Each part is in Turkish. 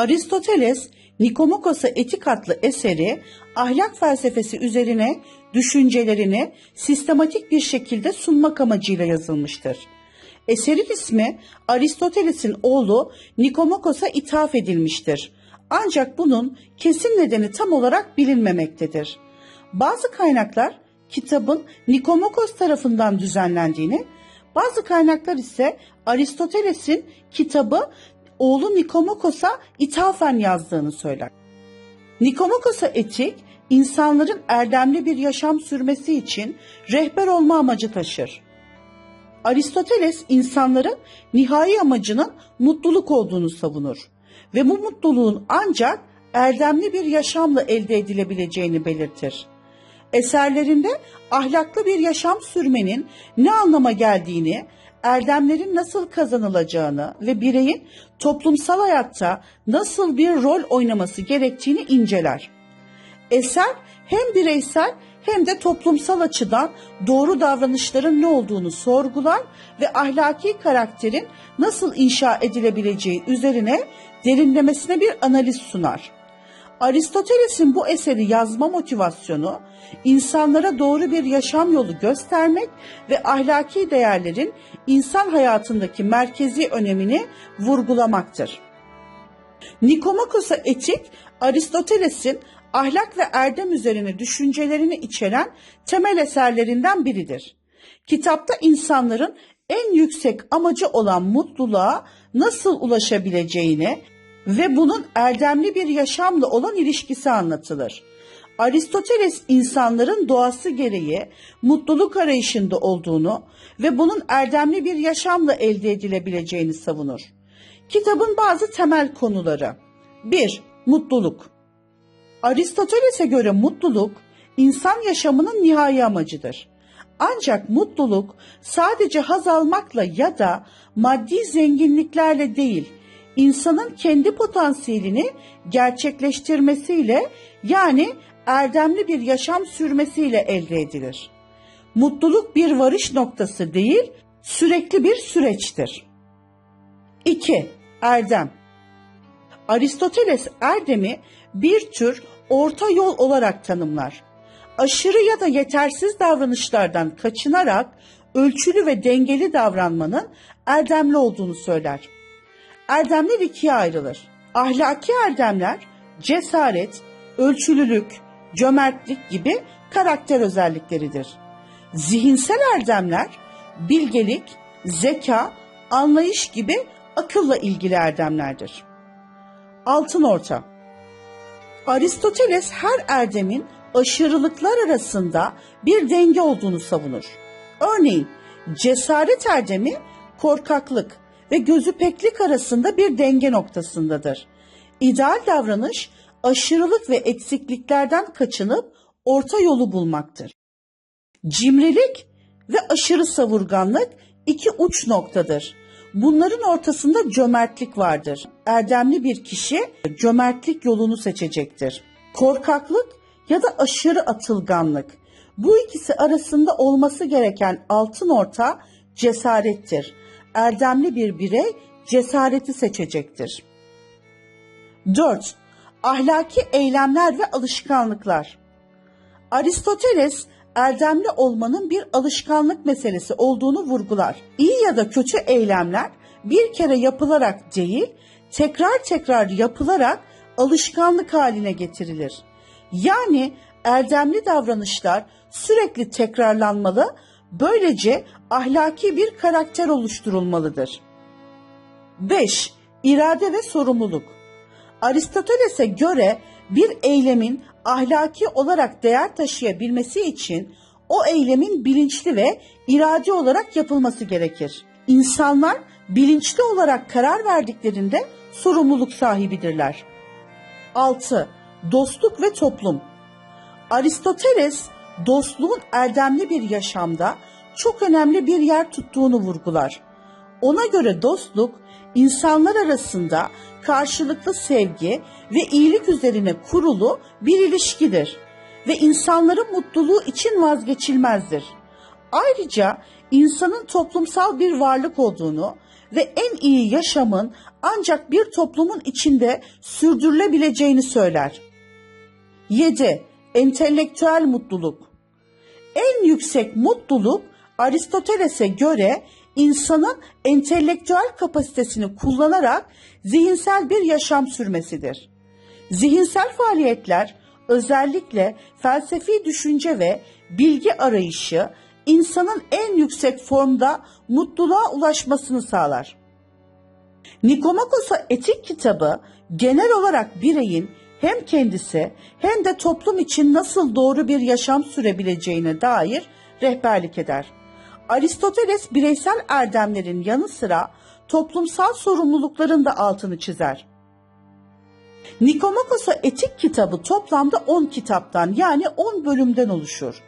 Aristoteles Nikomakos'a Etik adlı eseri ahlak felsefesi üzerine düşüncelerini sistematik bir şekilde sunmak amacıyla yazılmıştır. Eserin ismi Aristoteles'in oğlu Nikomakos'a ithaf edilmiştir. Ancak bunun kesin nedeni tam olarak bilinmemektedir. Bazı kaynaklar kitabın Nikomakos tarafından düzenlendiğini, bazı kaynaklar ise Aristoteles'in kitabı oğlu Nikomakos'a ithafen yazdığını söyler. Nikomakos'a etik, insanların erdemli bir yaşam sürmesi için rehber olma amacı taşır. Aristoteles insanların nihai amacının mutluluk olduğunu savunur ve bu mutluluğun ancak erdemli bir yaşamla elde edilebileceğini belirtir. Eserlerinde ahlaklı bir yaşam sürmenin ne anlama geldiğini, erdemlerin nasıl kazanılacağını ve bireyin toplumsal hayatta nasıl bir rol oynaması gerektiğini inceler. Eser hem bireysel hem de toplumsal açıdan doğru davranışların ne olduğunu sorgular ve ahlaki karakterin nasıl inşa edilebileceği üzerine derinlemesine bir analiz sunar. Aristoteles'in bu eseri yazma motivasyonu insanlara doğru bir yaşam yolu göstermek ve ahlaki değerlerin insan hayatındaki merkezi önemini vurgulamaktır. Nikomakos'a etik, Aristoteles'in ahlak ve erdem üzerine düşüncelerini içeren temel eserlerinden biridir. Kitapta insanların en yüksek amacı olan mutluluğa nasıl ulaşabileceğini ve bunun erdemli bir yaşamla olan ilişkisi anlatılır. Aristoteles insanların doğası gereği mutluluk arayışında olduğunu ve bunun erdemli bir yaşamla elde edilebileceğini savunur. Kitabın bazı temel konuları 1. Mutluluk Aristoteles'e göre mutluluk insan yaşamının nihai amacıdır. Ancak mutluluk sadece haz almakla ya da maddi zenginliklerle değil, insanın kendi potansiyelini gerçekleştirmesiyle yani erdemli bir yaşam sürmesiyle elde edilir. Mutluluk bir varış noktası değil, sürekli bir süreçtir. 2. Erdem Aristoteles erdemi bir tür orta yol olarak tanımlar. Aşırı ya da yetersiz davranışlardan kaçınarak ölçülü ve dengeli davranmanın erdemli olduğunu söyler. Erdemler ikiye ayrılır. Ahlaki erdemler cesaret, ölçülülük, cömertlik gibi karakter özellikleridir. Zihinsel erdemler bilgelik, zeka, anlayış gibi akılla ilgili erdemlerdir. Altın orta Aristoteles her erdemin aşırılıklar arasında bir denge olduğunu savunur. Örneğin cesaret erdemi korkaklık ve gözü peklik arasında bir denge noktasındadır. İdeal davranış aşırılık ve eksikliklerden kaçınıp orta yolu bulmaktır. Cimrilik ve aşırı savurganlık iki uç noktadır. Bunların ortasında cömertlik vardır. Erdemli bir kişi cömertlik yolunu seçecektir. Korkaklık ya da aşırı atılganlık. Bu ikisi arasında olması gereken altın orta cesarettir. Erdemli bir birey cesareti seçecektir. 4. Ahlaki eylemler ve alışkanlıklar. Aristoteles erdemli olmanın bir alışkanlık meselesi olduğunu vurgular. İyi ya da kötü eylemler bir kere yapılarak değil, tekrar tekrar yapılarak alışkanlık haline getirilir. Yani erdemli davranışlar sürekli tekrarlanmalı, böylece ahlaki bir karakter oluşturulmalıdır. 5. İrade ve sorumluluk. Aristoteles'e göre bir eylemin ahlaki olarak değer taşıyabilmesi için o eylemin bilinçli ve iradi olarak yapılması gerekir. İnsanlar bilinçli olarak karar verdiklerinde sorumluluk sahibidirler. 6. Dostluk ve toplum. Aristoteles dostluğun erdemli bir yaşamda çok önemli bir yer tuttuğunu vurgular. Ona göre dostluk insanlar arasında karşılıklı sevgi ve iyilik üzerine kurulu bir ilişkidir ve insanların mutluluğu için vazgeçilmezdir. Ayrıca insanın toplumsal bir varlık olduğunu ve en iyi yaşamın ancak bir toplumun içinde sürdürülebileceğini söyler. 7. Entelektüel mutluluk. En yüksek mutluluk Aristoteles'e göre insanın entelektüel kapasitesini kullanarak zihinsel bir yaşam sürmesidir. Zihinsel faaliyetler özellikle felsefi düşünce ve bilgi arayışı insanın en yüksek formda mutluluğa ulaşmasını sağlar. Nikomakos'a etik kitabı genel olarak bireyin hem kendisi hem de toplum için nasıl doğru bir yaşam sürebileceğine dair rehberlik eder. Aristoteles bireysel erdemlerin yanı sıra toplumsal sorumlulukların da altını çizer. Nikomakos'a etik kitabı toplamda 10 kitaptan yani 10 bölümden oluşur.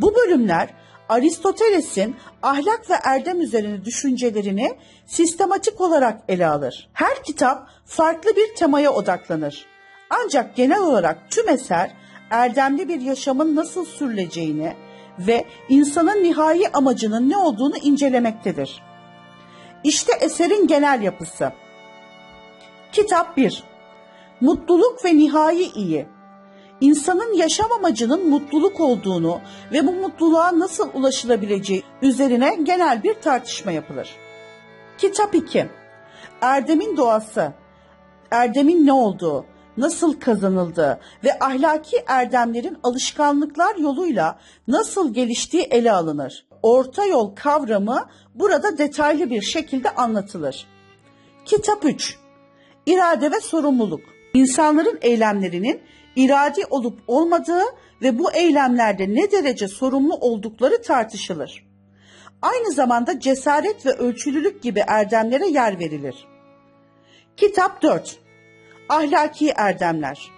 Bu bölümler Aristoteles'in ahlak ve erdem üzerine düşüncelerini sistematik olarak ele alır. Her kitap farklı bir temaya odaklanır. Ancak genel olarak tüm eser erdemli bir yaşamın nasıl sürüleceğini ve insanın nihai amacının ne olduğunu incelemektedir. İşte eserin genel yapısı. Kitap 1 Mutluluk ve nihai iyi. İnsanın yaşam amacının mutluluk olduğunu ve bu mutluluğa nasıl ulaşılabileceği üzerine genel bir tartışma yapılır. Kitap 2 Erdemin doğası. Erdemin ne olduğu, nasıl kazanıldığı ve ahlaki erdemlerin alışkanlıklar yoluyla nasıl geliştiği ele alınır. Orta yol kavramı burada detaylı bir şekilde anlatılır. Kitap 3 İrade ve sorumluluk. İnsanların eylemlerinin iradi olup olmadığı ve bu eylemlerde ne derece sorumlu oldukları tartışılır. Aynı zamanda cesaret ve ölçülülük gibi erdemlere yer verilir. Kitap 4 Ahlaki erdemler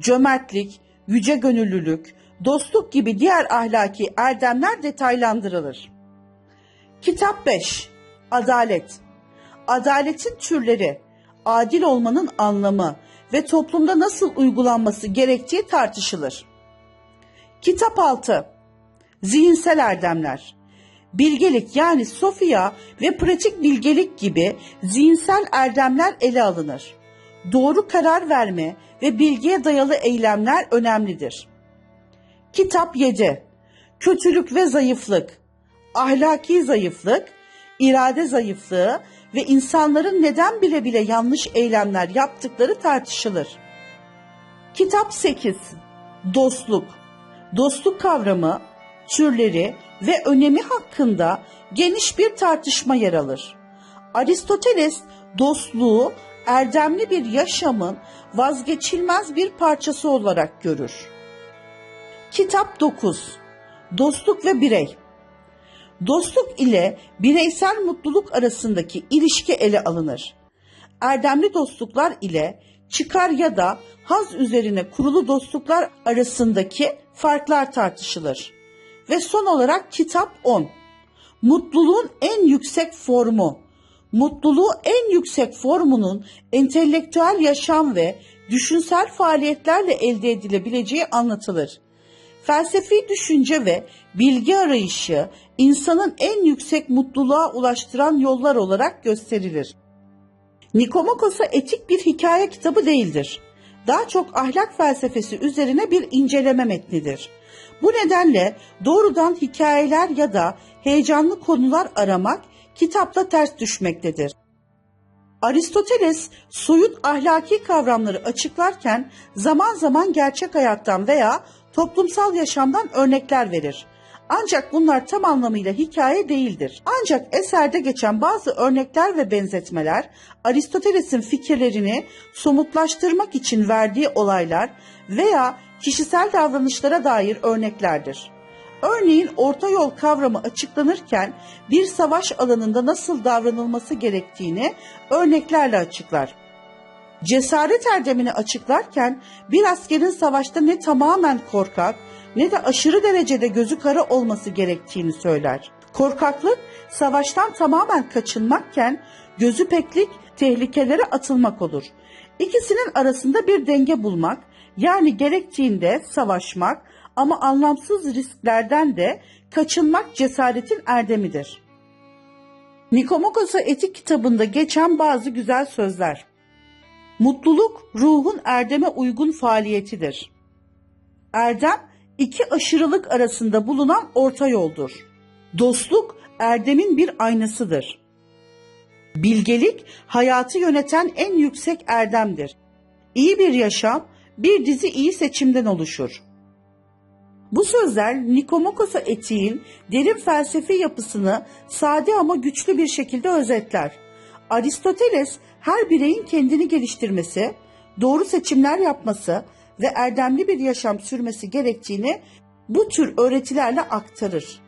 Cömertlik, yüce gönüllülük, dostluk gibi diğer ahlaki erdemler detaylandırılır. Kitap 5 Adalet Adaletin türleri, adil olmanın anlamı ve toplumda nasıl uygulanması gerektiği tartışılır. Kitap 6 Zihinsel erdemler Bilgelik yani sofya ve pratik bilgelik gibi zihinsel erdemler ele alınır. Doğru karar verme ve bilgiye dayalı eylemler önemlidir. Kitap 7 Kötülük ve zayıflık Ahlaki zayıflık, irade zayıflığı ve insanların neden bile bile yanlış eylemler yaptıkları tartışılır. Kitap 8 Dostluk Dostluk kavramı, türleri ve önemi hakkında geniş bir tartışma yer alır. Aristoteles dostluğu erdemli bir yaşamın vazgeçilmez bir parçası olarak görür. Kitap 9 Dostluk ve Birey Dostluk ile bireysel mutluluk arasındaki ilişki ele alınır. Erdemli dostluklar ile çıkar ya da haz üzerine kurulu dostluklar arasındaki farklar tartışılır. Ve son olarak kitap 10. Mutluluğun en yüksek formu. Mutluluğu en yüksek formunun entelektüel yaşam ve düşünsel faaliyetlerle elde edilebileceği anlatılır. Felsefi düşünce ve bilgi arayışı insanın en yüksek mutluluğa ulaştıran yollar olarak gösterilir. Nikomakos'a etik bir hikaye kitabı değildir. Daha çok ahlak felsefesi üzerine bir inceleme metnidir. Bu nedenle doğrudan hikayeler ya da heyecanlı konular aramak kitapta ters düşmektedir. Aristoteles soyut ahlaki kavramları açıklarken zaman zaman gerçek hayattan veya toplumsal yaşamdan örnekler verir. Ancak bunlar tam anlamıyla hikaye değildir. Ancak eserde geçen bazı örnekler ve benzetmeler Aristoteles'in fikirlerini somutlaştırmak için verdiği olaylar veya kişisel davranışlara dair örneklerdir. Örneğin orta yol kavramı açıklanırken bir savaş alanında nasıl davranılması gerektiğini örneklerle açıklar. Cesaret erdemini açıklarken bir askerin savaşta ne tamamen korkak ne de aşırı derecede gözü kara olması gerektiğini söyler. Korkaklık savaştan tamamen kaçınmakken gözü peklik tehlikelere atılmak olur. İkisinin arasında bir denge bulmak yani gerektiğinde savaşmak ama anlamsız risklerden de kaçınmak cesaretin erdemidir. Nikomakos'a etik kitabında geçen bazı güzel sözler. Mutluluk ruhun erdeme uygun faaliyetidir. Erdem iki aşırılık arasında bulunan orta yoldur. Dostluk erdemin bir aynasıdır. Bilgelik hayatı yöneten en yüksek erdemdir. İyi bir yaşam bir dizi iyi seçimden oluşur. Bu sözler Nikomakos'a etiğin derin felsefi yapısını sade ama güçlü bir şekilde özetler. Aristoteles her bireyin kendini geliştirmesi, doğru seçimler yapması ve erdemli bir yaşam sürmesi gerektiğini bu tür öğretilerle aktarır.